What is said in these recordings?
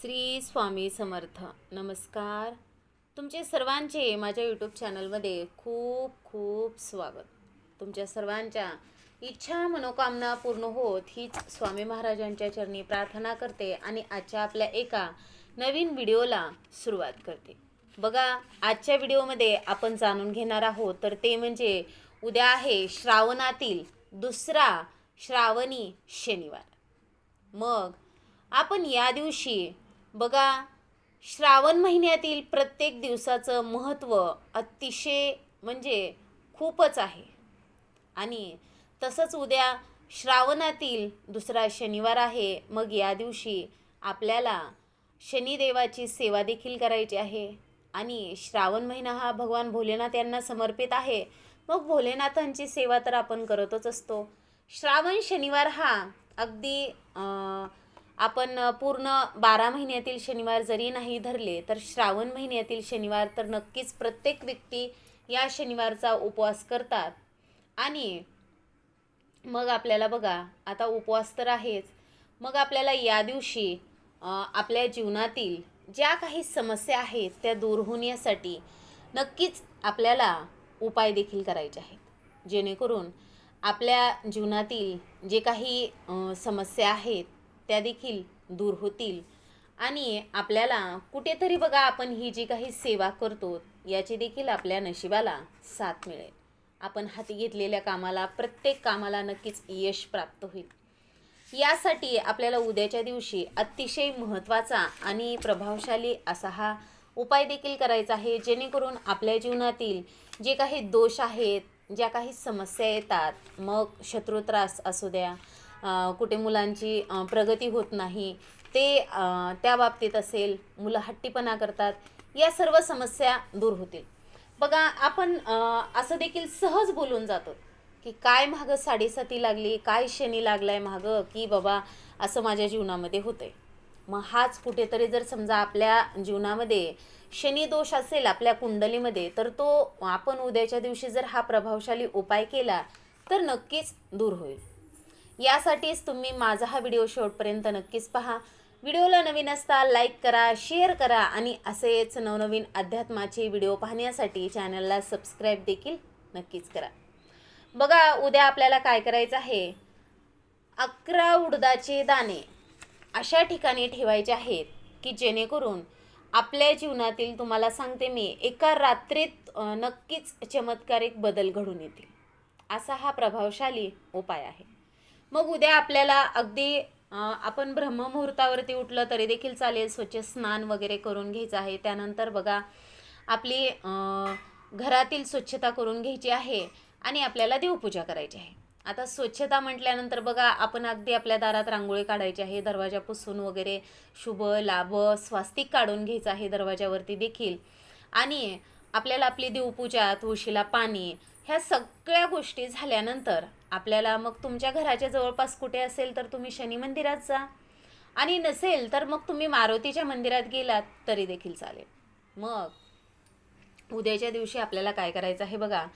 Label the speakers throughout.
Speaker 1: श्री स्वामी समर्थ. नमस्कार. तुमचे सर्वांचे माझ्या यूट्यूब चॅनलमध्ये खूप खूप स्वागत. तुमच्या सर्वांच्या इच्छा मनोकामना पूर्ण होत हीच स्वामी महाराजांच्या चरणी प्रार्थना करते आणि आजच्या आपल्या एका नवीन व्हिडिओला सुरुवात करते. बघा आजच्या व्हिडिओमध्ये आपण जाणून घेणार आहोत तर ते म्हणजे उद्या आहे श्रावणातील दुसरा श्रावणी शनिवार. मग आपण या दिवशी बघा श्रावण महिन्यातील प्रत्येक दिवसाचं महत्त्व अतिशय म्हणजे खूपच आहे. आणि तसंच उद्या श्रावणातील दुसरा शनिवार आहे. मग या दिवशी आपल्याला शनिदेवाची सेवा देखील करायची आहे. आणि श्रावण महिना हा भगवान भोलेनाथ यांना समर्पित आहे. मग भोलेनाथांची सेवा तर आपण करतच असतो. श्रावण शनिवार हा अगदी आपण पूर्ण बारा महिन्यातील शनिवार जरी नाही धरले तर श्रावण महिन्यातील शनिवार तर नक्कीच प्रत्येक व्यक्ती या शनिवारचा उपवास करतात. आणि मग आपल्याला बघा आता उपवास तर आहेच. मग आपल्याला या दिवशी आपल्या जीवनातील ज्या काही समस्या आहेत त्या दूर होण्यासाठी नक्कीच आपल्याला उपाय देखील करायचे आहेत. जेणेकरून आपल्या जीवनातील जे काही समस्या आहेत त्या देखील दूर होतील. आणि आपल्याला कुठेतरी बघा आपण ही जी काही सेवा करतो याची देखील आपल्या नशिबाला साथ मिळेल. आपण हाती घेतलेल्या कामाला प्रत्येक कामाला नक्कीच यश प्राप्त होईल. यासाठी आपल्याला उद्याच्या दिवशी अतिशय महत्त्वाचा आणि प्रभावशाली असा हा उपाय देखील करायचा आहे जेणेकरून आपल्या जीवनातील जे काही दोष आहेत ज्या काही समस्या येतात मग शत्रुत्रास असू द्या कुठे मुलांची प्रगती होत नाही ते त्या बाबतीत असेल मुलं हट्टीपणा करतात या सर्व समस्या दूर होतील. बघा आपण असं देखील सहज बोलून जातो की काय मागं साडेसाती लागली काय शनी लागलाय मागं की बाबा असं माझ्या जीवनामध्ये होतंय. मग हाच कुठेतरी जर समजा आपल्या जीवनामध्ये शनी दोष असेल आपल्या कुंडलीमध्ये तर तो आपण उद्याच्या दिवशी जर हा प्रभावशाली उपाय केला तर नक्कीच दूर होईल. यासाठीच तुम्ही माझा हा व्हिडिओ शेवटपर्यंत नक्कीच पहा. व्हिडिओला नवीन असता लाईक करा शेअर करा आणि असेच नवनवीन अध्यात्माचे व्हिडिओ पाहण्यासाठी चॅनलला सबस्क्राईब देखील नक्कीच करा. बघा उद्या आपल्याला काय करायचं आहे? अकरा उडदाचे दाणे अशा ठिकाणी ठेवायचे आहेत की जेणेकरून आपल्या जीवनातील तुम्हाला सांगते मी एका रात्रीत नक्कीच चमत्कारिक बदल घडून येतील. असा हा प्रभावशाली उपाय आहे. मग उद्या आपल्याला अगदी आपण ब्रह्ममुहूर्तावरती उठलं तरी देखील चालेल स्वच्छ स्नान वगैरे करून घ्यायचं आहे. त्यानंतर बघा आपली घरातील स्वच्छता करून घ्यायची आहे आणि आपल्याला देवपूजा करायची आहे. आता स्वच्छता म्हटल्यानंतर बघा आपण अगदी आपल्या दारात रांगोळी काढायची आहे दरवाजा पुसून वगैरे शुभ लाभ स्वास्तिक काढून घ्यायचं आहे दरवाजावरती देखील. आणि आपल्याला आपली देवपूजा तुळशीला पाणी ह्या सगळ्या गोष्टी झाल्यानंतर आपल्याला मग तुमच्या घराच्या जवळपास कुठे असेल तर तुम्ही शनी मंदिरात जा. आणि नसेल तर मग तुम्ही मारुतीच्या मंदिरात गेलात तरी देखील चालेल. मग उद्याच्या दिवशी आपल्याला काय करायचं आहे बघा.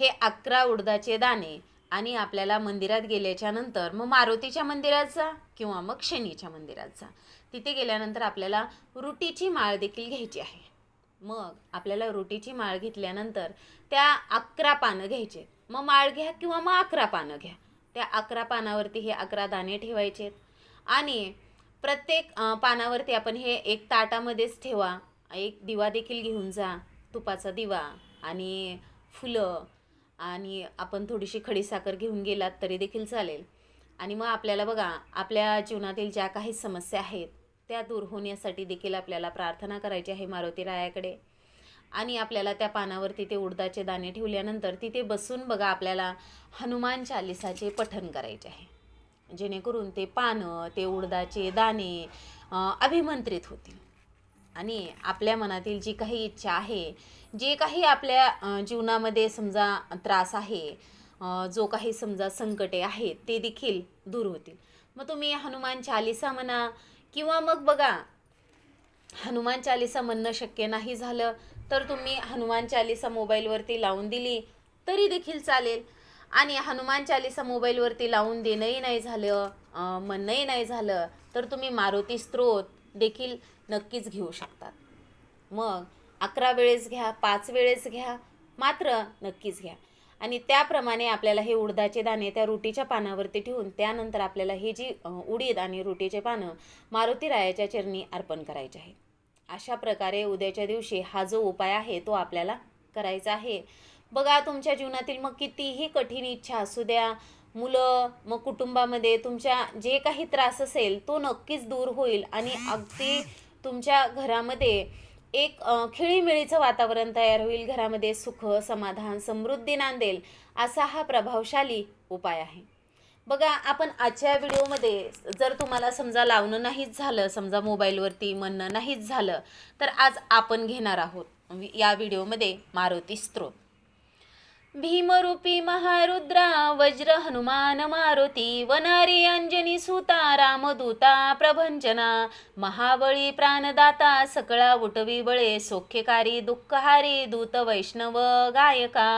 Speaker 1: हे अकरा उडदाचे दाणे आणि आपल्याला मंदिरात गेल्याच्यानंतर मग मारुतीच्या मंदिरात जा किंवा मग शनीच्या मंदिरात जा. तिथे गेल्यानंतर आपल्याला रुटीची माळ देखील घ्यायची आहे. मग आपल्याला रोटीची माळ घेतल्यानंतर त्या अकरा पानं घ्यायचे. मग माळ घ्या किंवा मग अकरा पानं घ्या. त्या अकरा पानावरती हे अकरा दाणे ठेवायचेत आणि प्रत्येक पानावरती आपण हे एक ताटामध्येच ठेवा. एक दिवा देखील घेऊन जा. तुपाचा दिवा आणि फुलं आणि आपण थोडीशी खडीसाखर घेऊन गेलात तरी देखील चालेल. आणि मग आपल्याला बघा आपल्या जीवनातील ज्या काही समस्या आहेत त्या दूर होण्यासाठी देखील आपल्याला प्रार्थना करायची आहे मारुती रायाकडे. आणि आपल्याला त्या पानावरती ते उडदाचे दाणे ठेवल्यानंतर तिथे बसून बघा आपल्याला हनुमान चालिसाचे पठण करायचे आहे. जेणेकरून ते पानं ते उडदाचे दाणे अभिमंत्रित होतील. आणि आपल्या मनातील जी काही इच्छा आहे जे काही आपल्या जीवनामध्ये समजा त्रास आहे जो काही समजा संकटे आहेत ते देखील दूर होतील. मग तुम्ही हनुमान चालिसा म्हणा किंवा मग बघा हनुमान चालिसा म्हणणं शक्य नाही झालं तर तुम्ही हनुमान चालिसा मोबाईलवरती लावून दिली तरी देखील चालेल. आणि हनुमान चालिसा मोबाईलवरती लावून देणंही नाही झालं म्हणणंही नाही झालं तर तुम्ही मारुती स्त्रोत देखील नक्कीच घेऊ शकतात. मग अकरा वेळेस घ्या पाच वेळेस घ्या मात्र नक्कीच घ्या. आणि त्याप्रमाणे आपल्याला हे उडदाचे दाणे त्या रोटीच्या पानावरती ठेवून त्यानंतर आपल्याला हे जी उडीद आणि रोटीचे पानं मारुती रायाच्या चरणी अर्पण करायचे आहे. अशा प्रकारे उद्याच्या दिवशी हा जो उपाय आहे तो आपल्याला करायचा आहे. बघा तुमच्या जीवनातील मग कितीही कठीण इच्छा असू द्या मुलं मग कुटुंबामध्ये तुमच्या जे काही त्रास असेल तो नक्कीच दूर होईल आणि अगदी तुमच्या घरामध्ये एक खिळीमिळीचं खेळीमेळीचं वातावरण तयार होईल घरामध्ये सुख समाधान समृद्धी नांदेल असा हा प्रभावशाली उपाय आहे. बघा आपण आजच्या व्हिडिओमध्ये जर तुम्हाला समजा लावणं नाहीच झालं समजा मोबाईलवरती म्हणणं नाहीच झालं तर आज आपण घेणार आहोत या व्हिडिओमध्ये मारुती स्त्रोत. भीमरूपी महारुद्रा वज्र हनुमान मारुती वनारी अंजनी सुता रामदूता प्रभंजना महाबळी प्राणदाता सकळा उटवी बळे सौख्यकारी दुःखहारी दूत वैष्णव गायका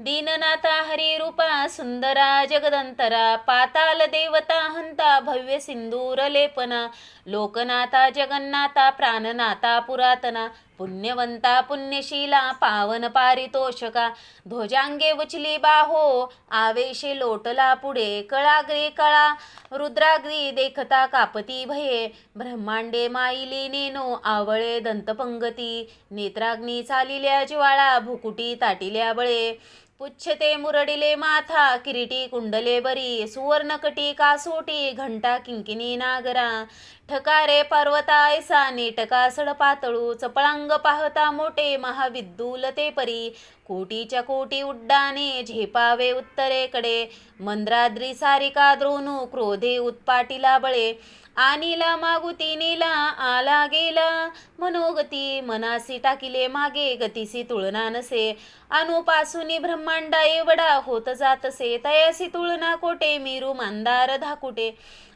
Speaker 1: दीननाथा हरिरूपा सुंदरा जगदंतरा पाताल देवता हंता भव्य सिंदूर लेपना लोकनाथा जगन्नाथा प्राणनाथा पुरातना पुण्यवंता पुण्यशीला पावन पारितोषका ध्वजांगे उचली बाहो आवेशे लोटला पुढे कळाग्रे कळा रुद्राग्री देखता कापती भये ब्रह्मांडे माईली नेनो आवळे दंतपंगती नेत्राग्नी चालिल्या ज्वाळा भुकुटी ताटिल्या बळे पुच्छते मुरडिले माथा किरीटी कुंडले बरी सुवर्णकटी कासोटी घंटा किंकिनी नागरा ठकारे पर्वता ऐसा नेटकासड पातळू चपळांग पाहता मोठे महाविद्दूल ते परी. कोटीच्या कोटी उड्डाणे झेपावे उत्तरेकडे. मंद्राद्री सारिका द्रोणू क्रोधे उत्पाटीला बळे. आनीला मागुती नेला आला गेला. मनोगती मनासी टाकिले मागे गतीसी तुळना नसे. अनुपासुनी ब्रह्मांडा एवढा होत जातसे तयासी तुळना कोटे मीरू मंदार धाकुटे.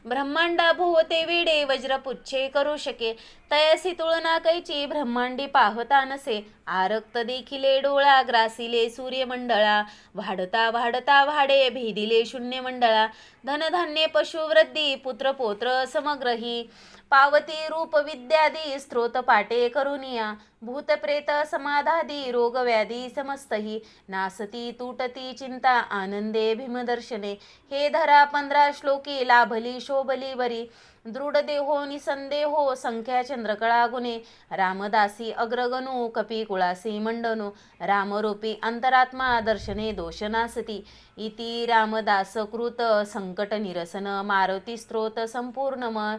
Speaker 1: ब्रह्मांडा भोवते वेडे वज्रपुच्छे करू शके. तयासी तुळना कैची ब्रह्मांडी पाहता नसे. आरक्त देखिले डोळा ग्रासिले सूर्यमंडळा. वाढता वाढता वाढे भेदिले शून्य मंडळा धनधान्य पशुवृद्धी पुत्रपोत्र समग्रही. पावती रूप विद्यादी स्त्रोत पाटे करुनिया. भूतप्रेत समाधादी रोगव्याधी समस्तही. नासती तुटती चिंता आनंदे भीमदर्शने. हे धरा पंधरा श्लोकी लाभली शोभली बरी दृढ देहो निसंदेहो संख्या चंद्रकळा गुणे. रामदासी अग्रगणू कपी कुळासी मंडनो. रामरूपी अंतरात्मा दर्शने दोषनासती. इति रामदास कृत संकट निरसन मारुती स्त्रोत संपूर्णम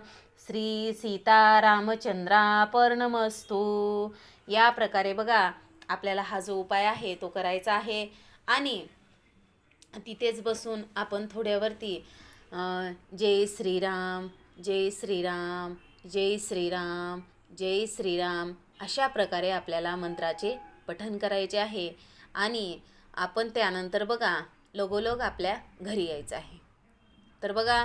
Speaker 1: श्री सीतारामचंद्रापर्णमस्तु या प्रकारे बघा आपल्याला हा जो उपाय आहे तो करायचा आहे. आणि तिथेच बसून आपण थोड्यावरती जय श्रीराम जय श्रीराम जय श्रीराम जय श्रीराम अशा प्रकारे आपल्याला मंत्राचे पठन करायचे आहे. आणि आपण त्यानंतर बघा लगोलग आपल्या घरी यायचं आहे. तर बघा